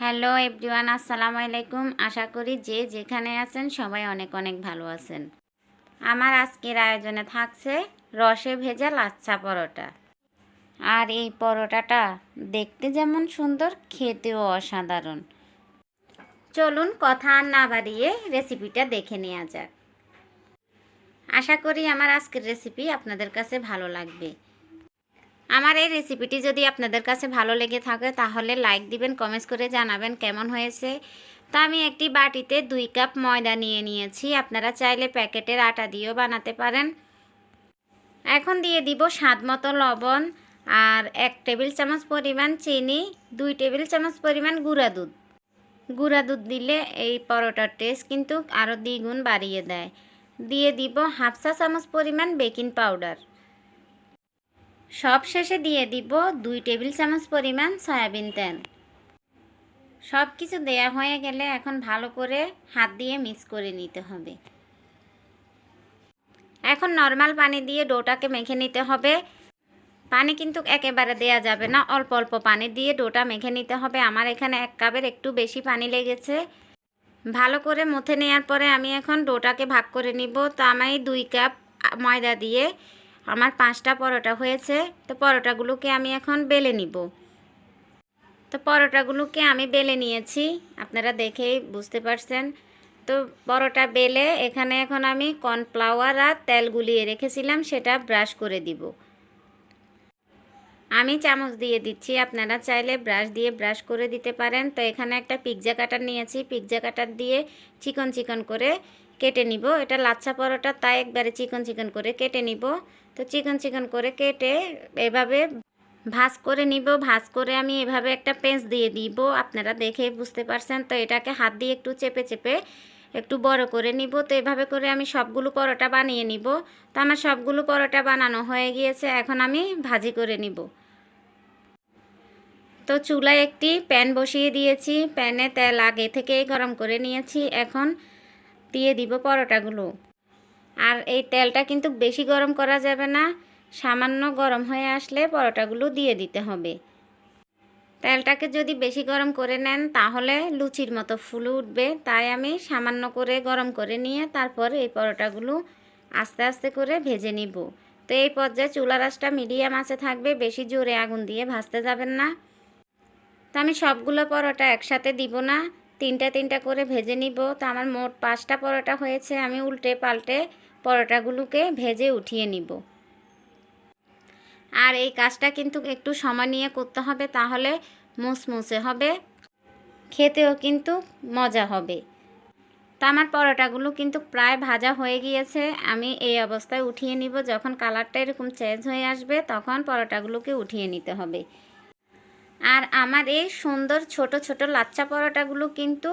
Hello everyone, আসসালামু আলাইকুম। আশা করি যে যেখানে আছেন সবাই অনেক অনেক ভালো আছেন। আমার আজকের আয়োজনে থাকছে রসে ভেজা লাচ্ছা পরোটা। আর এই পরোটাটা দেখতে যেমন সুন্দর, খেতেও অসাধারণ। চলুন কথা আর না বাড়িয়ে রেসিপিটা দেখে নেওয়া যাক। আশা করি আমার আজকের রেসিপি আপনাদের কাছে ভালো লাগবে। আমার এই রেসিপিটি যদি আপনাদের কাছে ভালো লেগে থাকে, তাহলে লাইক দিবেন কমেন্টস করে জানাবেন কেমন হয়েছে। তা আমি একটি বাটিতে দুই কাপ ময়দা নিয়ে নিয়েছি। আপনারা চাইলে প্যাকেটের আটা দিয়েও বানাতে পারেন। এখন দিয়ে দিব স্বাদ মতো লবণ আর এক টেবিল চামচ পরিমাণ চিনি, দুই টেবিল চামচ পরিমাণ গুঁড়া দুধ। গুঁড়া দুধ দিলে এই পরোটার টেস্ট কিন্তু আরও দ্বিগুণ বাড়িয়ে দেয়। দিয়ে দিব হাফ চা চামচ পরিমাণ বেকিং পাউডার সব শেষে দিয়ে দিব দুই টেবিল চামচ পরিমাণ সয়াবিন তেল। সব কিছু দেয়া হয়ে গেলে এখন ভালো করে হাত দিয়ে মিক্স করে নিতে হবে। এখন নর্মাল পানি দিয়ে ডোটাকে মেখে নিতে হবে। পানি কিন্তু একেবারে দেয়া যাবে না, অল্প অল্প পানি দিয়ে ডোটা মেখে নিতে হবে। আমার এখানে এক কাপের একটু বেশি পানি লেগেছে। ভালো করে মুথে নেওয়ার পরে আমি এখন ডোটাকে ভাগ করে নিব। তো আমি দুই কাপ ময়দা দিয়ে আমার পাঁচটা পরোটা হয়েছে, তো পরোটাগুলোকে আমি এখন বেলে নিব। তো পরোটাগুলোকে আমি বেলে নিয়েছি, আপনারা দেখেই বুঝতে পারছেন। তো পরোটা বেলে এখানে এখন আমি কর্নফ্লাওয়ার আর তেল গুলিয়ে রেখেছিলাম, সেটা ব্রাশ করে দিব। আমি চামচ দিয়ে দিচ্ছি। আপনারা চাইলে ব্রাশ দিয়ে ব্রাশ করে দিতে পারেন। তো এখানে একটা পিৎজা কাটার নিয়েছি। পিৎজা কাটার দিয়ে চিকন চিকন করে কেটে নিব। এটা লাচ্ছা পরোটা, তাই একবারে চিকন চিকন করে কেটে নিব। তো চিকন চিকন করে কেটে এভাবে ভাজ করে নিব। ভাজ করে আমি এভাবে একটা পেঁচ দিয়ে দিব। আপনারা দেখে বুঝতে পারছেন। তো এটাকে হাত দিয়ে একটু চেপে চেপে একটু বড় করে নিব। তো এভাবে করে আমি সবগুলো পরোটা বানিয়ে নিব। তো আমার সবগুলো পরোটা বানানো হয়ে গিয়েছে। এখন আমি ভাজি করে নিব। তো চুলায় একটি প্যান বসিয়ে দিয়েছি। প্যানে তেল আগে থেকেই গরম করে নিয়েছি। এখন দিয়ে দিব পরোটাগুলো। আর এই তেলটা কিন্তু বেশি গরম করা যাবে না। সামান্য গরম হয়ে আসলে পরোটাগুলো দিয়ে দিতে হবে। তেলটাকে যদি বেশি গরম করে নেন, তাহলে লুচির মতো ফুলে উঠবে। তাই আমি সামান্য করে গরম করে নিয়ে তারপর এই পরোটাগুলো আস্তে আস্তে করে ভেজে নিব। তো এই পর্যায়ে চুলা রাসটা মিডিয়াম আছে থাকবে। বেশি জোরে আগুন দিয়ে ভাজতে যাবেন না। আমি সবগুলো পরোটা একসাথে দিব না। তিনটা তিনটা করে ভেজে নিব। তো আমার মোট পাঁচটা পরোটা হয়েছে। আমি উল্টে পাল্টে পরোটাগুলোকে ভেজে উঠিয়ে নিব। আর এই কাজটা কিন্তু একটু সময় নিয়ে করতে হবে, তাহলে মুসমুসে হবে। খেতেও কিন্তু মজা হবে। তো আমার পরোটাগুলো কিন্তু প্রায় ভাজা হয়ে গিয়েছে। আমি এই অবস্থায় উঠিয়ে নিব। যখন কালারটা এরকম চেঞ্জ হয়ে আসবে, তখন পরোটাগুলোকে উঠিয়ে নিতে হবে। আর আমার এই সুন্দর ছোট ছোট লাচ্চা পরোটাগুলো কিন্তু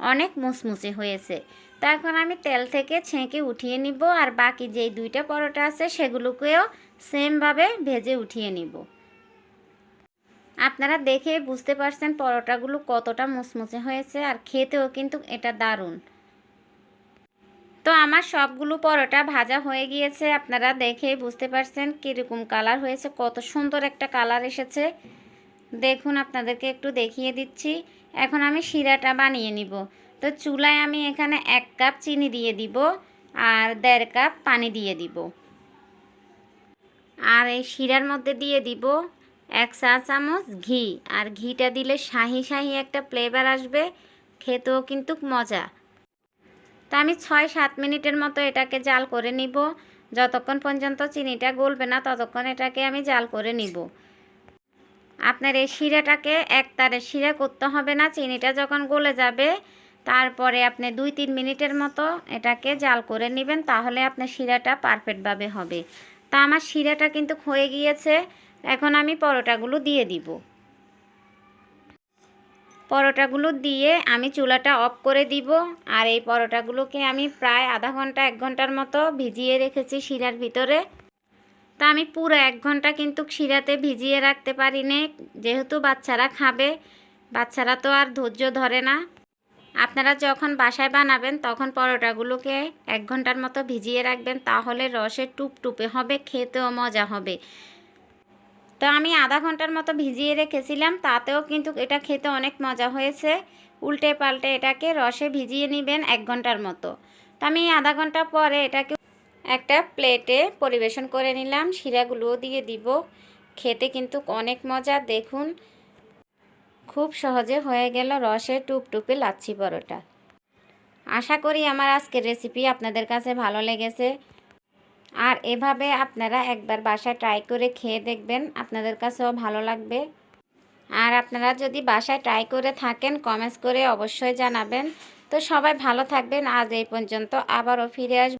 অনেক মুসমুসে হয়েছে। তো এখন আমি তেল থেকে ছেঁকে উঠিয়ে নিব আর বাকি যেই দুইটা পরোটা আছে সেগুলোকেও সেমভাবে ভেজে উঠিয়ে নিব। আপনারা দেখে বুঝতে পারছেন পরোটাগুলো কতটা মুসমুসে হয়েছে আর খেতেও কিন্তু এটা দারুণ। তো আমার সবগুলো পরোটা ভাজা হয়ে গিয়েছে, আপনারা দেখে বুঝতে পারছেন কীরকম কালার হয়েছে, কত সুন্দর একটা কালার এসেছে। দেখুন, আপনাদেরকে একটু দেখিয়ে দিচ্ছি। এখন আমি শিরাটা বানিয়ে নিব। তো চুলায় আমি এখানে এক কাপ চিনি দিয়ে দিব আর দেড় কাপ পানি দিয়ে দিব। আর এই শিরার মধ্যে দিয়ে দিব এক চা চামচ ঘি। আর ঘিটা দিলে শাহি শাহি একটা ফ্লেভার আসবে। খেতেও কিন্তু মজা। তো আমি ছয় সাত মিনিটের মতো এটাকে জাল করে নিব। যতক্ষণ পর্যন্ত চিনিটা গলবে না, ততক্ষণ এটাকে আমি জাল করে নিব। আপনার এই শিরাটাকে এক তারে শিরা করতে হবে না, চিনিটা যখন গলে যাবে, তারপরে আপনি দুই তিন মিনিটের মতো এটাকে জাল করে নেবেন, তাহলে আপনার শিরাটা পারফেক্টভাবে হবে। তা আমার শিরাটা কিন্তু হয়ে গিয়েছে, এখন আমি পরোটাগুলো দিয়ে দিব। পরোটাগুলো দিয়ে আমি চুলাটা অফ করে দিব, আর এই পরোটাগুলোকে আমি প্রায় আধা ঘণ্টা, এক ঘণ্টার মতো ভিজিয়ে রেখেছি শিরার ভিতরে। তা আমি পুরো এক ঘণ্টা কিন্তু শিরাতে ভিজিয়ে রাখতে পারি নে যেহেতু বাচ্চারা খাবে, বাচ্চারা তো আর ধৈর্য ধরে না। আপনারা যখন বাসায় বানাবেন, তখন পরোটাগুলোকে এক ঘণ্টার মতো ভিজিয়ে রাখবেন, তাহলে রসের টুপটুপে হবে, খেতেও মজা হবে। তো আমি আধা ঘণ্টার মতো ভিজিয়ে রেখেছিলাম, তাতেও কিন্তু এটা খেতে অনেক মজা হয়েছে। উল্টে পাল্টে এটাকে রসে ভিজিয়ে নেবেন এক ঘণ্টার মতো। তো আমি আধা ঘণ্টা পরে এটাকে একটা প্লেটে পরিবেশন করে নিলাম শিরাগুলো দিয়ে দিব। খেতে কিন্তু অনেক মজা, দেখুন। খুব সহজে হয়ে গেল রসে টুপটুপে লাচ্ছি পরোটা। আশা করি আমার আজকের রেসিপি আপনাদের কাছে ভালো লেগেছে। আর এভাবে আপনারা একবার বাসায় ট্রাই করে খেয়ে দেখবেন, আপনাদের কাছেও ভালো লাগবে। আর আপনারা যদি বাসায় ট্রাই করে থাকেন, কমেন্টস করে অবশ্যই জানাবেন। তো সবাই ভালো থাকবেন, আজ এই পর্যন্ত আবারও ফিরে আসবেন